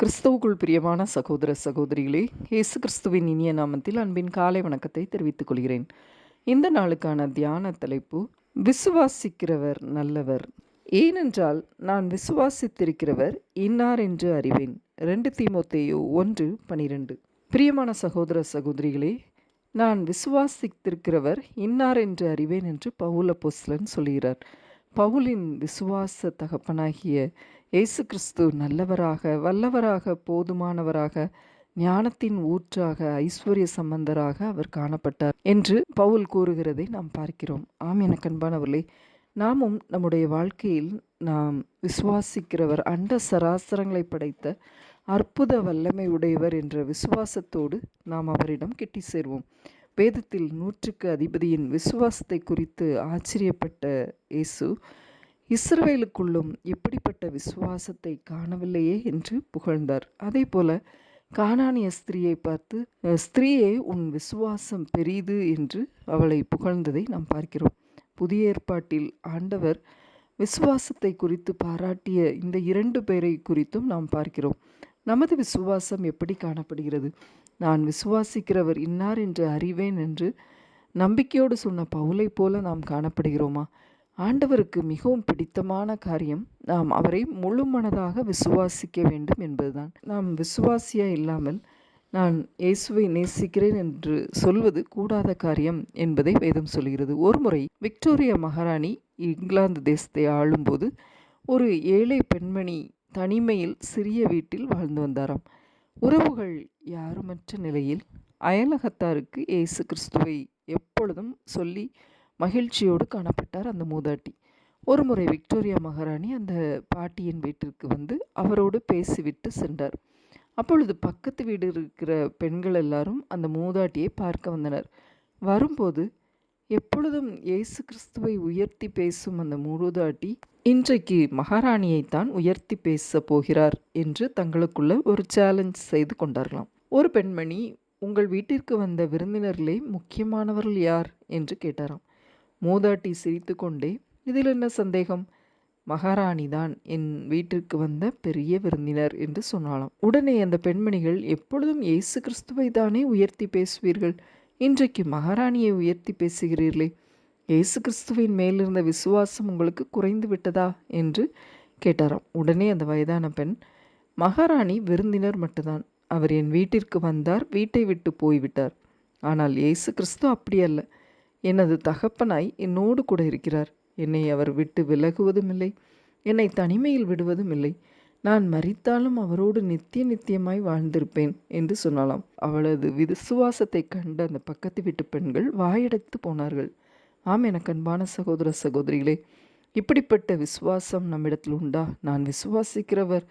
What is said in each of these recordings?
கிறிஸ்தவுக்குள் பிரியமான சகோதர சகோதரிகளே இயேசு கிறிஸ்துவின் இனிய நாமத்தில் அன்பின் காலை வணக்கத்தை தெரிவித்துக் கொள்கிறேன். இந்த நாளுக்கான தியான தலைப்பு விசுவாசிக்கிறவர் நல்லவர். ஏனென்றால் நான் விசுவாசித்திருக்கிறவர் இன்னார் என்று அறிவேன். ரெண்டு தீமோத்தேயு ஒன்று பனிரெண்டு. பிரியமான சகோதர சகோதரிகளே நான் விசுவாசித்திருக்கிறவர் இன்னார் என்று அறிவேன் என்று பவுல பொஸ்லன் சொல்கிறார் பவுலின் விசுவாச தகப்பனாகிய இயேசு கிறிஸ்து நல்லவராக வல்லவராக போதுமானவராக ஞானத்தின் ஊற்றாக ஐஸ்வர்ய சம்பந்தராக அவர் காணப்பட்டார் என்று பவுல் கூறுகிறதை நாம் பார்க்கிறோம். ஆம் என கண்பானவர்களே நாமும் நம்முடைய வாழ்க்கையில் நாம் விசுவாசிக்கிறவர் அண்ட சராசரங்களை படைத்த அற்புத வல்லமை உடையவர் என்ற விசுவாசத்தோடு நாம் அவரிடம் கிட்டி சேர்வோம். வேதத்தில் நூற்றுக்கு அதிபதியின் விசுவாசத்தை குறித்து ஆச்சரியப்பட்ட இயேசு இஸ்ரவேலுக்குள்ளும் இப்படிப்பட்ட விசுவாசத்தை காணவில்லையே என்று புகழ்ந்தார். அதே போல கானானிய ஸ்திரீயை பார்த்து ஸ்திரீயே உன் விசுவாசம் பெரிது என்று அவளை புகழ்ந்ததை நாம் பார்க்கிறோம். புதிய ஏற்பாட்டில் ஆண்டவர் விசுவாசத்தை குறித்து பாராட்டிய இந்த இரண்டு பேரை குறித்தும் நாம் பார்க்கிறோம். நமது விசுவாசம் எப்படி காணப்படுகிறது? நான் விசுவாசிக்கிறவர் இன்னார் என்று அறிவேன் என்று நம்பிக்கையோடு சொன்ன பவுலை போல நாம் காணப்படுகிறோமா? ஆண்டவருக்கு மிகவும் பிடித்தமான காரியம் நாம் அவரை முழு மனதாக விசுவாசிக்க வேண்டும் என்பதுதான். நாம் விசுவாசியா இல்லாமல் நான் இயேசுவை நேசிக்கிறேன் என்று சொல்வது கூடாத காரியம் என்பதை வேதம் சொல்கிறது. ஒருமுறை விக்டோரியா மகாராணி இங்கிலாந்து தேசத்தை ஆளும்போது ஒரு ஏழை பெண்மணி தனிமையில் சிறிய வீட்டில் வாழ்ந்து வந்தாராம். உறவுகள் யாருமற்ற நிலையில் அயலகத்தாருக்கு இயேசு கிறிஸ்துவை எப்பொழுதும் சொல்லி மகிழ்ச்சியோடு காணப்பட்டார் அந்த மூதாட்டி. ஒரு முறை விக்டோரியா மகாராணி அந்த பாட்டியின் வீட்டிற்கு வந்து அவரோடு பேசிவிட்டு சென்றார். அப்பொழுது பக்கத்து வீடு இருக்கிற பெண்கள் எல்லாரும் அந்த மூதாட்டியை பார்க்க வந்தனர். வரும்போது எப்பொழுதும் இயேசு கிறிஸ்துவை உயர்த்தி பேசும் அந்த மூதாட்டி இன்றைக்கு மகாராணியைத்தான் உயர்த்தி பேச போகிறார் என்று தங்களுக்குள்ள ஒரு சேலஞ்ச் செய்து கொண்டார்களாம். ஒரு பெண்மணி உங்கள் வீட்டிற்கு வந்த விருந்தினர்களே முக்கியமானவர்கள் யார்? என்று கேட்டாராம். மூதாட்டி சிரித்து கொண்டே இதில் என்ன சந்தேகம்? மகாராணி தான் என் வீட்டிற்கு வந்த பெரிய விருந்தினர் என்று சொன்னாலாம் உடனே அந்த பெண்மணிகள் எப்பொழுதும் இயேசு கிறிஸ்துவை தானே உயர்த்தி பேசுவீர்கள்? இன்றைக்கு மகாராணியை உயர்த்தி பேசுகிறீர்களே இயேசு கிறிஸ்துவின் மேலிருந்த விசுவாசம் உங்களுக்கு குறைந்து விட்டதா? என்று கேட்டாராம். உடனே அந்த வயதான பெண் மகாராணி விருந்தினர் மட்டும்தான். அவர் என் வீட்டிற்கு வந்தார் வீட்டை விட்டு போய்விட்டார். ஆனால் இயேசு கிறிஸ்து அப்படி அல்ல. எனது தகப்பனாய் என்னோடு கூட இருக்கிறார். என்னை அவர் விட்டு விலகுவதுமில்லை. என்னை தனிமையில் விடுவதும் இல்லை நான் மறித்தாலும் அவரோடு நித்திய நித்தியமாய் வாழ்ந்திருப்பேன் என்று சொன்னாலாம் அவளது விசுவாசத்தை கண்ட அந்த பக்கத்து வீட்டு பெண்கள் வாயடைத்து போனார்கள். ஆம் எனக்கு அன்பான சகோதர சகோதரிகளே இப்படிப்பட்ட விசுவாசம் நம்மிடத்தில் உண்டா? நான் விசுவாசிக்கிறவர்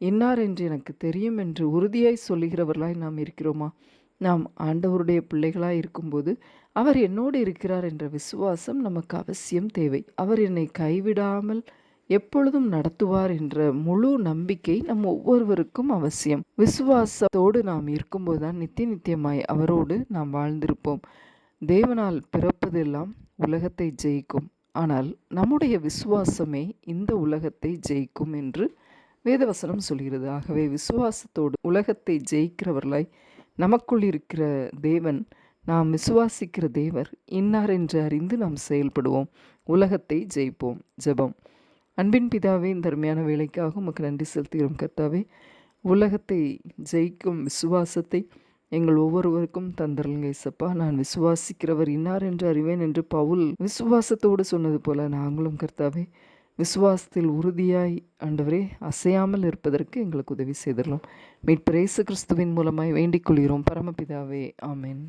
என்னார் என்று எனக்கு தெரியும் என்று உறுதியாய் சொல்லுகிறவர்களாய் நாம் இருக்கிறோமா? நாம் ஆண்டவருடைய பிள்ளைகளாய் இருக்கும்போது அவர் என்னோடு இருக்கிறார் என்ற விசுவாசம் நமக்கு அவசியம் தேவை. அவர் என்னை கைவிடாமல் எப்பொழுதும் நடத்துவார் என்ற முழு நம்பிக்கை நம் ஒவ்வொருவருக்கும் அவசியம். விசுவாசத்தோடு நாம் இருக்கும்போது தான் நித்திய நித்தியமாய் அவரோடு நாம் வாழ்ந்திருப்போம். தேவனால் பிறப்பதெல்லாம் உலகத்தை ஜெயிக்கும். ஆனால் நம்முடைய விசுவாசமே இந்த உலகத்தை ஜெயிக்கும் என்று வேதவசனம் சொல்கிறது. ஆகவே விசுவாசத்தோடு உலகத்தை ஜெயிக்கிறவர்களாய் நமக்குள் இருக்கிற தேவன் நாம் விசுவாசிக்கிற தேவர் இன்னார் என்று அறிந்து நாம் செயல்படுவோம். உலகத்தை ஜெயிப்போம். ஜெபம். அன்பின் பிதாவே இந்த அருமையான வேலைக்காக உமக்கு நன்றி செலுத்துகிறோம். கர்த்தாவே உலகத்தை ஜெயிக்கும் விசுவாசத்தை எங்கள் ஒவ்வொருவருக்கும் தந்தருங்க இசப்பா. நான் விசுவாசிக்கிறவர் இன்னார் என்று அறிவேன் என்று பவுல் விசுவாசத்தோடு சொன்னது போல நாங்களும் கர்த்தாவே விசுவாசத்தில் உறுதியாய் ஆண்டவரே அசையாமல் இருப்பதற்கு எங்களுக்கு உதவி செய்திடலாம் மீட்பரேசு கிறிஸ்துவின் மூலமாய் வேண்டிக் கொள்கிறோம். பரமபிதாவே ஆமேன்.